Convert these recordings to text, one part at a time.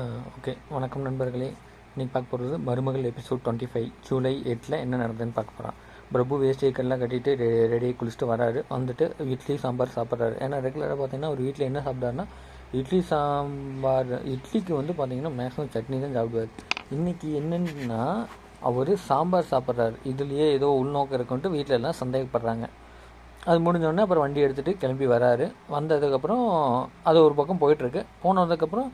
Okay வணக்கம் நண்பர்களே. இன்றைக்கி பார்க்க போகிறது மருமகள் எபிசோட் டுவெண்ட்டி ஃபைவ் ஜூலை எட்டில் என்ன நடந்ததுன்னு பார்க்க போகிறான் பிரபு வேஸ்ட் ஏக்கர்லாம் கட்டிட்டு ரெ ரெடியாக குளிச்சுட்டு வராரு. வந்துட்டு இட்லி சாம்பார் சாப்பிட்றாரு. ஏன்னா ரெகுலராக பார்த்தீங்கன்னா ஒரு வீட்டில் என்ன சாப்பிட்டாருன்னா இட்லி சாம்பார் இட்லிக்கு வந்து பார்த்தீங்கன்னா மேக்ஸிமம் சட்னி தான் சாப்பிடுவார். இன்றைக்கி என்னென்னா அவர் சாம்பார் சாப்பிட்றாரு. இதுலேயே ஏதோ உள்நோக்கம் இருக்குன்ட்டு வீட்டில் எல்லாம் சந்தேகப்படுறாங்க. அது முடிஞ்சோடனே அப்புறம் வண்டி எடுத்துகிட்டு கிளம்பி வராரு. வந்ததுக்கப்புறம் அது ஒரு பக்கம் போயிட்டுருக்கு போனதுக்கப்புறம்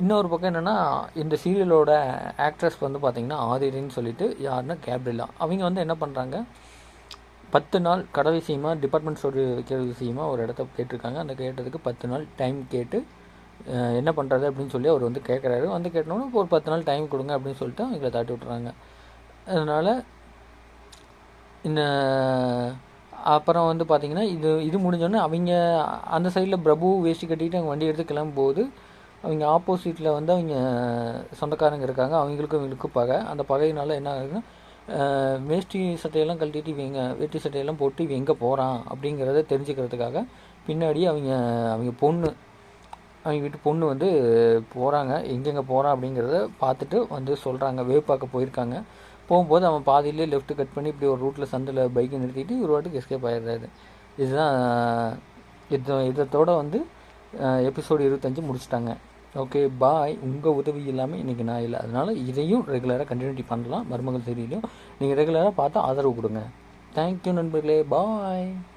இன்னொரு பக்கம் என்னென்னா இந்த சீரியலோட ஆக்ட்ரஸ் வந்து பார்த்திங்கன்னா ஆதிரின்னு சொல்லிட்டு யாருன்னா கேப்ரிலா அவங்க வந்து என்ன பண்ணுறாங்க பத்து நாள் கடை விஷயமா டிபார்ட்மெண்ட் ஸ்டோர் வைக்கிறது விஷயமா ஒரு இடத்த கேட்டிருக்காங்க. அந்த கேட்டதுக்கு பத்து நாள் டைம் கேட்டு என்ன பண்ணுறது அப்படின்னு சொல்லி அவர் வந்து கேட்குறாரு வந்து கேட்டோன்னே ஒரு பத்து நாள் டைம் கொடுங்க அப்படின்னு சொல்லிட்டு அவங்கள தாட்டி விட்டுறாங்க. அதனால் இந்த அப்புறம் வந்து பார்த்திங்கன்னா இது இது முடிஞ்சோடனே அவங்க அந்த சைடில் பிரபு வேஷ்டி கட்டிக்கிட்டு அவங்க வண்டி எடுத்து கிளம்பும்போது அவங்க ஆப்போசிட்டில் வந்து அவங்க சொந்தக்காரங்க இருக்காங்க அவங்களுக்கும் இவங்களுக்கும் பகை. அந்த பகையினால என்ன ஆகுதுன்னா வேஷ்டி சட்டையெல்லாம் கழட்டிட்டு இவங்க வேட்டி சட்டையெல்லாம் போட்டு இவன் எங்கே போகிறான் அப்படிங்கிறத தெரிஞ்சுக்கிறதுக்காக பின்னாடி அவங்க அவங்க பொண்ணு அவங்க வீட்டு பொண்ணு வந்து போகிறாங்க எங்கெங்கே போகிறான் அப்படிங்கிறத பார்த்துட்டு வந்து சொல்கிறாங்க வேவ் பார்க்க போயிருக்காங்க. போகும்போது அவன் பாதியிலே லெஃப்ட் கட் பண்ணி இப்படி ஒரு ரூட்டில் சந்தில் பைக்கை நிறுத்திட்டு ஒரு வாட்டுக்கு எஸ்கேப் ஆயிடுறாரு. இதுதான் இது இதத்தோடு வந்து எபிசோடு இருபத்தஞ்சு முடிச்சிட்டாங்க. ஓகே பாய் உங்கள் உதவி இல்லாமல் இன்றைக்கி நான் இல்லை. அதனால் இதையும் ரெகுலராக கண்டினியூட்டி பண்ணலாம். மருமகள் சீரியலையும் நீங்கள் ரெகுலராக பார்த்து ஆதரவு கொடுங்க. தேங்க்யூ நண்பர்களே. பாய்